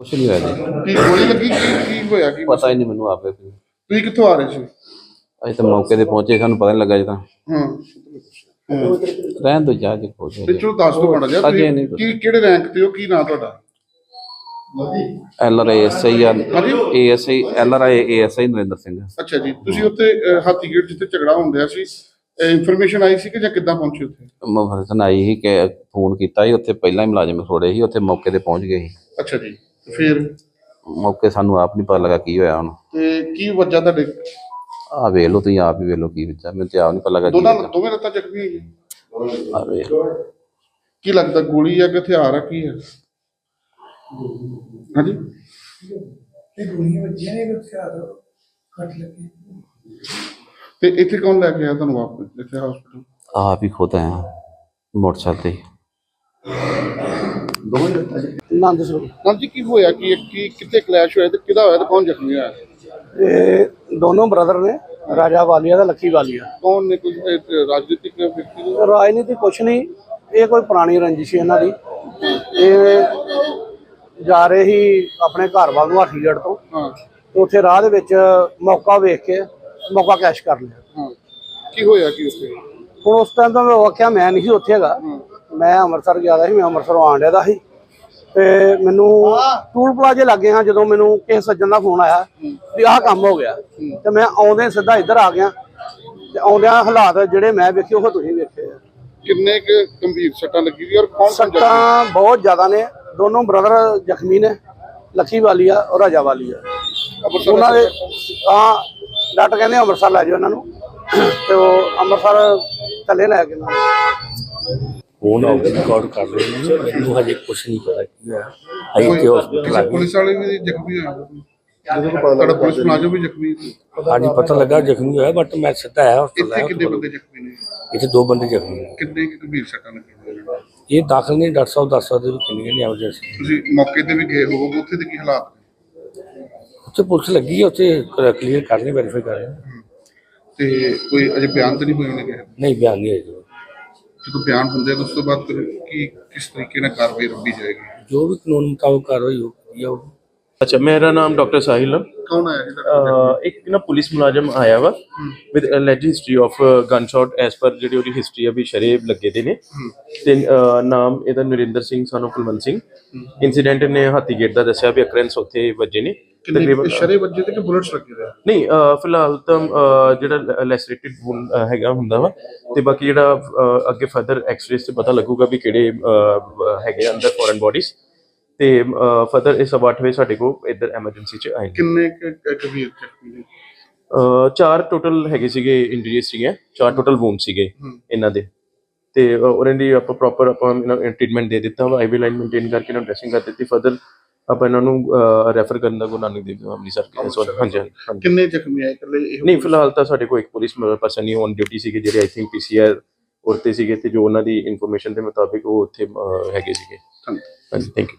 ਕੁਛ ਨਹੀਂ ਹੋਇਆ ਜੀ ਕੀ ਗੋਲੀ ਲੱਗੀ? ਕੀ ਕੀ ਹੋਇਆ? ਕੀ ਪਤਾ ਹੀ ਨਹੀਂ ਮੈਨੂੰ ਆਪੇ ਵੀ। ਤੁਸੀਂ ਕਿੱਥੋਂ ਆ ਰਹੇ ਸੀ? ਅਸੀਂ ਤਾਂ ਮੌਕੇ ਤੇ ਪਹੁੰਚੇ ਸਾਨੂੰ ਪਤਾ ਨਹੀਂ ਲੱਗਾ ਜਦਾਂ। ਹਾਂ। ਰਹਿਣ ਦੋ ਜਾ ਜੀ ਖੋਜ ਤੇ ਚਲੋ ਦੱਸ ਦੋ ਮਾੜਾ ਜਿਹਾ ਅਜੇ ਨਹੀਂ ਤੁਸੀਂ ਕੀ ਕਿਹੜੇ ਰੈਂਕ ਤੇ ਹੋ ਕੀ ਨਾਂ ਤੁਹਾਡਾ? L R I S I ਆ A S I L R I A S I Narinder Singh. ਅੱਛਾ ਜੀ ਤੁਸੀਂ ਉੱਥੇ ਅਹ, ਹਾਥੀਗੇਟ ਜਿੱਥੇ ਝਗੜਾ ਹੁੰਦਿਆ ਸੀ ਇਨਫੋਰਮੇਸ਼ਨ ਆਈ ਸੀ ਕਿ ਜਾਂ ਕਿੱਦਾਂ ਪਹੁੰਚੇ ਉੱਥੇ? ਮਫਸਨ ਆਈ ਸੀ ਕਿ ਫੋਨ ਕੀਤਾ ਸੀ ਉੱਥੇ ਪਹਿਲਾਂ ਹੀ ਮੁਲਾਜ਼ਮ ਥੋੜੇ ਸੀ ਉੱਥੇ ਮੌਕੇ ਤੇ ਪਹੁੰਚ ਗਏ ਸੀ। ਅੱਛਾ ਜੀ। ਤੇ ਫਿਰ? ਮੌਕੇ ਸਾਨੂੰ ਆਪ ਨਹੀਂ ਪਤਾ ਲੱਗਾ ਕੀ ਹੋਇਆ ਹੁਣ। ਤੇ ਕੀ ਵਜ੍ਹਾ ਤੁਹਾਡੇ? ਆ ਵੇਖ ਲਓ ਤੁਸੀਂ ਆਪ ਹੀ ਵੇਖ ਲਓ ਕੀ ਵਿੱਚ ਆ ਮੈਨੂੰ ਤੇ ਆਪ ਨਹੀਂ ਪਤਾ ਲੱਗਾ ਕੀ ਦੋਨਾਂ ਹੋਇਆ। ਦੋਵੇਂ ਲੱਤਾਂ ਜ਼ਖਮੀ ਹੋਈਆਂ? ਆ ਵੇਖ। ਕੀ ਲੱਗਦਾ ਗੋਲੀ ਆ ਕਿ ਹਥਿਆਰ ਆ ਕੀ ਹੈ ਹਾਂਜੀ? ਤੇ ਗੋਲੀਆਂ ਵੱਜੀਆਂ ਨੇ ਹਥਿਆਰ ਕੱਟ ਲੱਗੇ। ਤੇ ਇੱਥੇ ਕੌਣ ਲੈ ਕੇ ਆਇਆ ਤੁਹਾਨੂੰ ਵਾਪਸ ਇੱਥੇ ਹਸਪੀਟਲ ਆਪ ਹੀ ਖੁਦ ਆਇਆ ਮੋਟਰਸਾਈਕਲ ਤੇ ਨੰਦ ਸਰੂਪ ਹਾਂਜੀ ਕੀ ਹੋਇਆ? ਕੀ ਕੀ ਕਿੱਥੇ ਕਲੈਸ਼ ਹੋਇਆ ਤੇ ਕਿਹਦਾ ਹੋਇਆ ਤੇ ਕੌਣ ਜ਼ਖਮੀ ਹੋਇਆ? ਇਹ ਦੋਨੋਂ ਬ੍ਰਦਰ ਨੇ ਰਾਜਾ ਵਾਲੀਆ ਦਾ ਲੱਕੀ ਵਾਲੀਆ। ਕੌਣ ਨੇ ਕੋਈ ਇਹ, ਰਾਜਨੀਤਿਕ ਵਿਅਕਤੀ ਨੇ? ਰਾਜਨੀਤੀ ਕੁਛ ਨਹੀਂ ਇਹ ਕੋਈ ਪੁਰਾਣੀ ਰੰਜਿਸ਼ ਹੈ ਇਹਨਾਂ ਦੀ। ਇਹ ਜਾ ਰਹੇ ਸੀ ਆਪਣੇ ਘਰ ਵੱਲ ਨੂੰ ਹਾਥੀਗੜ੍ਹ ਤੋਂ। ਹਾਂ। ਤੇ ਉੱਥੇ ਰਾਹ ਦੇ ਵਿੱਚ ਮੌਕਾ ਵੇਖ ਕੇ ਮੌਕਾ ਕੈਸ਼ ਕਰ ਲਿਆ। ਹਾਂ। ਕੀ ਹੋਇਆ ਕੀ ਉੱਥੇ? ਹੁਣ ਉਸ ਟਾਈਮ ਤਾਂ ਮੈਂ ਵਾਕਿਆ ਮੈਂ ਨਹੀਂ ਸੀ ਉੱਥੇ ਹੈਗਾ। ਮੈਂ ਅੰਮ੍ਰਿਤਸਰ ਗਿਆ ਸੀ ਮੈਂ ਅੰਮ੍ਰਿਤਸਰੋਂ ਡਿਆ ਦਾ ਸੀ। ਤੇ ਮੈਨੂੰ ਟੂਲ ਪਲਾਜ਼ੇ ਲੱਗੇ ਹਾਂ ਜਦੋਂ ਮੈਨੂੰ ਕਿਸੇ ਸੱਜਣ ਦਾ ਫੋਨ ਆਇਆ ਵੀ ਆਹ ਕੰਮ ਹੋ ਗਿਆ। ਤੇ ਮੈਂ ਆਉਂਦੇ ਸਿੱਧਾ ਇੱਧਰ ਆ ਗਿਆ ਤੇ ਆਉਂਦਿਆਂ ਹਾਲਾਤ ਜਿਹੜੇ ਮੈਂ ਵੇਖੇ ਉਹ ਤੁਸੀਂ ਵੇਖੇ ਆ। ਕਿੰਨੇ ਕੁ ਗੰਭੀਰ ਸੱਟਾਂ ਲੱਗੀ ਦੀ ਔਰ ਕੌਣ ਕੌਣ ਜ਼ਖਮੀ ਸੱਟਾਂ ਬਹੁਤ ਜ਼ਿਆਦਾ ਨੇ। ਦੋਨੋਂ ਬ੍ਰਦਰ ਜ਼ਖਮੀ ਨੇ ਲੱਖੀ ਵਾਲੀ ਆ ਔਰ ਰਾਜਾ ਵਾਲੀ ਆ। ਅੰਮ੍ਰਿਤਸਰ ਉਹਨਾਂ ਦੇ ਆ ਡਾਕਟਰ ਕਹਿੰਦੇ ਅੰਮ੍ਰਿਤਸਰ ਲੈ ਜਾਓ ਇਹਨਾਂ ਨੂੰ। ਤੇ ਉਹ ਅੰਮ੍ਰਿਤਸਰ ਥੱਲੇ ਲੈ ਕੇ ਨਾ ਫੋਨ ਆਊਟ ਰਿਕਾਰਡ ਕਰ ਰਹੇ ਨੇ ਮੈਨੂੰ ਹਜੇ ਕੁਝ ਨਹੀਂ ਪਤਾ ਕੀ ਹੋਇਆ। ਅਜੇ ਤੇ ਹਸਪੀਟਲ ਕਿਸੇ ਆ ਗਏ ਪੁਲਿਸ ਵਾਲੇ ਵੀ ਜ਼ਖਮੀ ਹੋਏ ਤੁਹਾਡਾ ਪੁਲਿਸ ਮੁਲਾਜ਼ਮ ਵੀ ਜ਼ਖਮੀ ਸੀ। ਹਾਂਜੀ ਪਤਾ ਲੱਗਾ ਜ਼ਖਮੀ ਹੋਇਆ ਬਟ ਮੈਂ ਸਿੱਧਾ ਆਇਆ ਹਸਪਤਾਲ ਇੱਥੇ ਕਿੰਨੇ ਬੰਦੇ ਜ਼ਖਮੀ ਨੇ? ਇੱਥੇ ਦੋ ਬੰਦੇ ਜ਼ਖਮੀ ਨੇ। ਕਿੰਨੇ ਕੁ ਗੰਭੀਰ ਸੱਟਾਂ ਲੱਗੀਆਂ ਨੇ? ਇਹ ਦਾਖਲ ਨਹੀਂ ਡਾਕਟਰ ਸਾਹਿਬ ਦੱਸ ਸਕਦੇ ਵੀ ਕਿੰਨੀਆਂ ਨੇ ਐਮਰਜੈਂਸੀ ਤੁਸੀਂ ਮੌਕੇ ਤੇ ਵੀ ਗਏ ਹੋਵੋਗੇ ਉੱਥੇ ਦੇ ਕੀ ਹਾਲਾਤ ਨੇ? ਉੱਥੇ ਪੁਲਿਸ ਲੱਗੀ ਹੈ ਉੱਥੇ ਕਲੀਅਰ ਕਰ ਰਹੇ ਵੈਰੀਫਾਈ ਕਰ ਰਹੇ ਨੇ। ਤੇ ਕੋਈ ਅਜੇ ਬਿਆਨ ਤਾਂ ਨਹੀਂ ਹੋਏ ਨੇ? ਨਹੀਂ ਬਿਆਨ ਨਹੀਂ ਹੈ ਜਦੋਂ ਬਿਆਨ ਹੁੰਦੇ ਤਾਂ ਉਸ ਤੋਂ ਬਾਅਦ ਕੀ ਕਿਸ ਤਰੀਕੇ ਨਾਲ ਕਾਰਵਾਈ ਰੱਬੀ ਜਾਏਗੀ? ਜੋ ਵੀ ਕਾਨੂੰਨ ਮੁਤਾਬਕ ਕਾਰਵਾਈ ਹੋਈ ਹੈ ਉਹ। ਅੱਛਾ ਮੇਰਾ ਨਾਮ ਡਾਕਟਰ ਸਾਹਿਲ ਹੈ ਕੌਣ ਆਇਆ ਜੀ ਤੁਹਾਡਾ? ਅਹ ਇੱਕ ਨਾ ਪੁਲਿਸ ਮੁਲਾਜ਼ਮ ਆਇਆ ਵਾ with alleged history of gunshots ਪਰ ਜਿਹੜੀ ਉਹਦੀ ਹਿਸਟਰੀ ਆ ਵੀ ਸ਼ਰੇਬ ਲੱਗੇ ਦੇ ਨੇ। ਤੇ ਅਹ, ਨਾਮ ਇਹਦਾ ਨਰਿੰਦਰ ਸਿੰਘ ਸਾਨੂੰ ਕੁਲਵੰਤ ਸਿੰਘ। ਇਨਸੀਡੈਂਟ ਨੇ ਹਾਥੀ ਗੇਟ ਦਾ ਦੱਸਿਆ ਵੀ ਅਕਰੈਂਸ ਉੱਥੇ ਵੱਜੇ ਨੇ। ਕਿੰਨੇ ਸ਼ਰੇ ਵੱਜੇ ਤੇ ਕਿ ਬੁਲਟਸ ਲੱਗੇ ਹੋਏ ਆ? ਨਹੀਂ ਅਹ, ਫਿਲਹਾਲ ਤਾਂ ਅਹ, ਜਿਹੜਾ ਲੈਸਰੇਟਡ ਹੈਗਾ ਹੁੰਦਾ ਵਾ ਤੇ ਬਾਕੀ ਜਿਹੜਾ ਅਹ, ਅੱਗੇ ਫਰਦਰ ਐਕਸ-ਰੇਸ ਤੇ ਪਤਾ ਲੱਗੂਗਾ ਵੀ ਕਿਹੜੇ ਅਹ, ਹੈਗੇ ਆ ਅੰਦਰ ਫੋਰਨ ਬੋਡੀਜ਼ ਤੇ ਫਰਦਰ ਇਸ 8 ਵਜੇ ਸਾਡੇ ਕੋਲ ਇੱਧਰ ਐਮਰਜੈਂਸੀ ਚ ਆਏ ਨੇ। ਕਿੰਨੇ ਕੁ ਕ- ਗੰਭੀਰ ਜ਼ਖਮੀ ਨੇ ਅਹ ਚਾਰ ਟੋਟਲ ਹੈਗੇ ਸੀਗੇ ਇੰਜਰੀਜ਼ ਸੀਗੇ ਚਾਰ ਟੋਟਲ ਵੂਨ ਸੀਗੇ ਇਹਨਾਂ ਦੇ। ਤੇ ਅਹ ਉਹਨਾਂ ਦੀ ਆਪਾਂ ਪ੍ਰੋਪਰ ਆਪਾਂ ਟ੍ਰੀਟਮੈਂਟ ਦੇ ਦਿੱਤਾ ਵਾ ਆਈਵੀ ਲਾਈਨ ਮੇਨਟੇਨ ਕਰਕੇ ਇਹਨਾਂ ਡ੍ਰੈਸਿੰਗ ਕਰ ਦਿੱਤੀ ਫਰਦਰ ਆਪਾਂ ਇਹਨਾਂ ਨੂੰ ਰੈਫਰ ਕਰਨ ਦਾ ਗੁਰੂ ਨਾਨਕ ਦੇਵ ਅੰਮ੍ਰਿਤਸਰ ਕੇ ਹਾਂਜੀ ਹਾਂਜੀ। ਕਿੰਨੇ ਜ਼ਖਮੀ ਆਏ ਇਕੱਲੇ ਇਹ ਨਹੀਂ ਫਿਲਹਾਲ ਤਾਂ ਸਾਡੇ ਕੋਲ ਇੱਕ ਪੁਲਿਸ ਪਰਸਨ ਹੀ ਔਨ ਡਿਊਟੀ ਸੀਗੇ ਜਿਹੜੇ ਆਈ ਥਿੰਕ ਪੀਸੀਆਰ ਉਰਤੇ ਸੀਗੇ ਤੇ ਜੋ ਉਹਨਾਂ ਦੀ ਇਨਫੋਰਮੇਸ਼ਨ ਦੇ ਮੁਤਾਬਿਕ ਉਹ ਉੱਥੇ ਹੈਗੇ ਸੀਗੇ। ਹਾਂਜੀ। Thank you